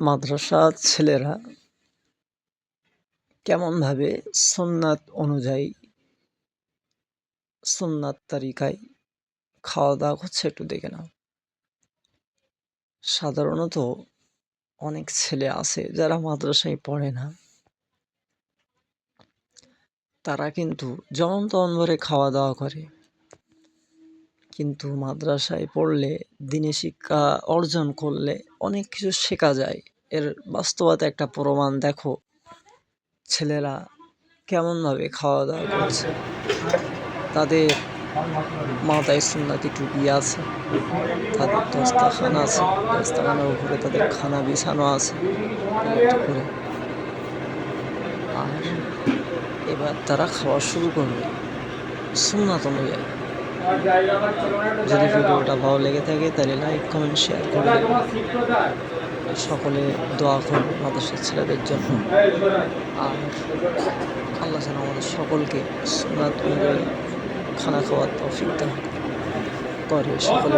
মাদ্রাসার ছেলেরা কেমনভাবে সুন্নাত অনুযায়ী সুন্নাত তালিকায় খাওয়া দাওয়া করছে একটু দেখে নাও। সাধারণত অনেক ছেলে আছে যারা মাদ্রাসায় পড়ে না। তারা কিন্তু যেমন তেমন ভরে খাওয়া দাওয়া করে। কিন্তু মাদ্রাসায় পড়লে দিনী শিক্ষা অর্জন করলে অনেক কিছু শেখা যায়। এর বাস্তবতা একটা প্রমাণ, দেখো। ছেলেরা কেমনভাবে খাওয়া দাওয়া করছে। তাদের মাথায় সুন্নাতি টুপি আছে, তাদের দস্তাখান আছে, দস্তাখানের উপরে তাদের খানা বিছানো আছে আর এবার তারা খাওয়া শুরু করবে। সুন্নাত অনুযায়ী। যদি ভিডিওটা ভালো লেগে থাকে, তাহলে লাইক কমেন্ট শেয়ার করে সকলে দোয়া করুন মাদ্রাসার ছেলেদের জন্য। আর আল্লাহ যেন আমাদের সকলকে অনুযায়ী খানা খাওয়ার তৌফিক করে। সকলে